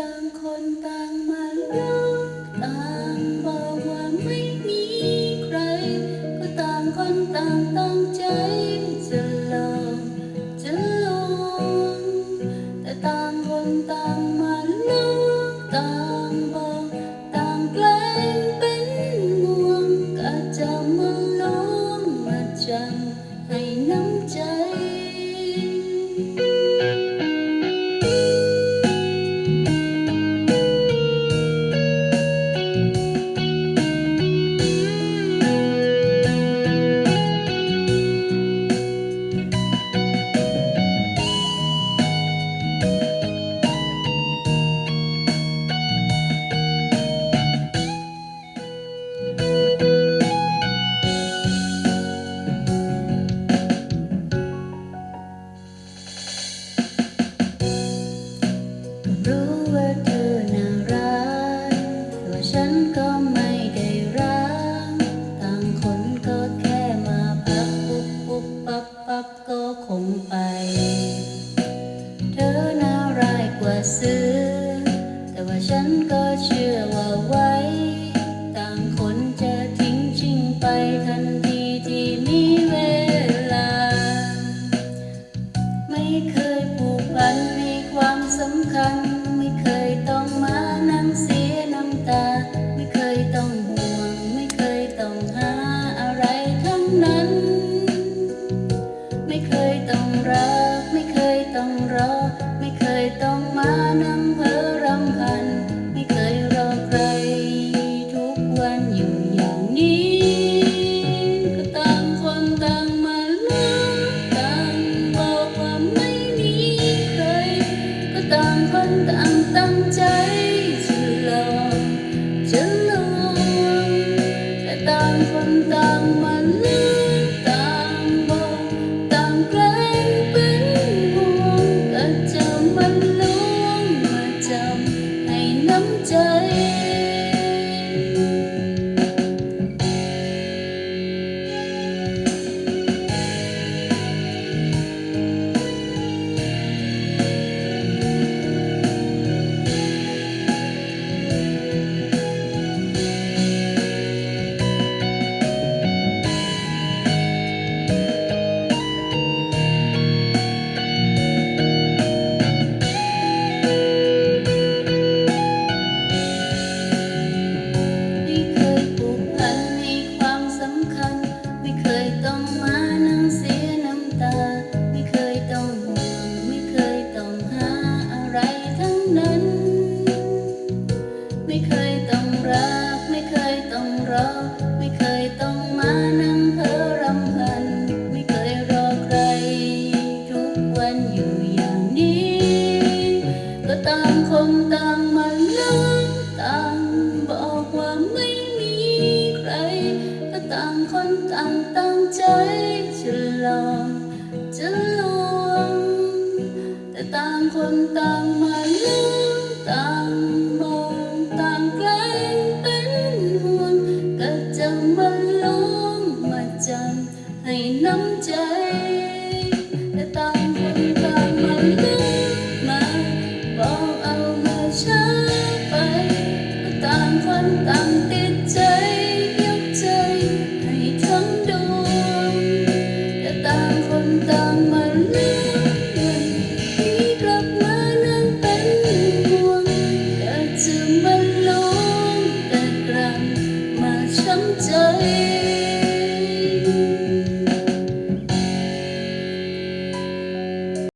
ต่างคนต่างมา ก็เชื่อว่าไว้ ต่างคนจะทิ้งชิงไปทันทีที่มีเวลา ไม่เคยผูกพันให้ความสำคัญ ไม่เคยต้องมานั่งเสียน้ำตา ไม่เคยต้องห่วง ไม่เคยต้องหาอะไรทั้งนั้น ไม่เคยต้องรัก Santa ต่างตั้งใจจะลองจะลวง แต่ต่างคนต่างมาลืมต่าง 心醉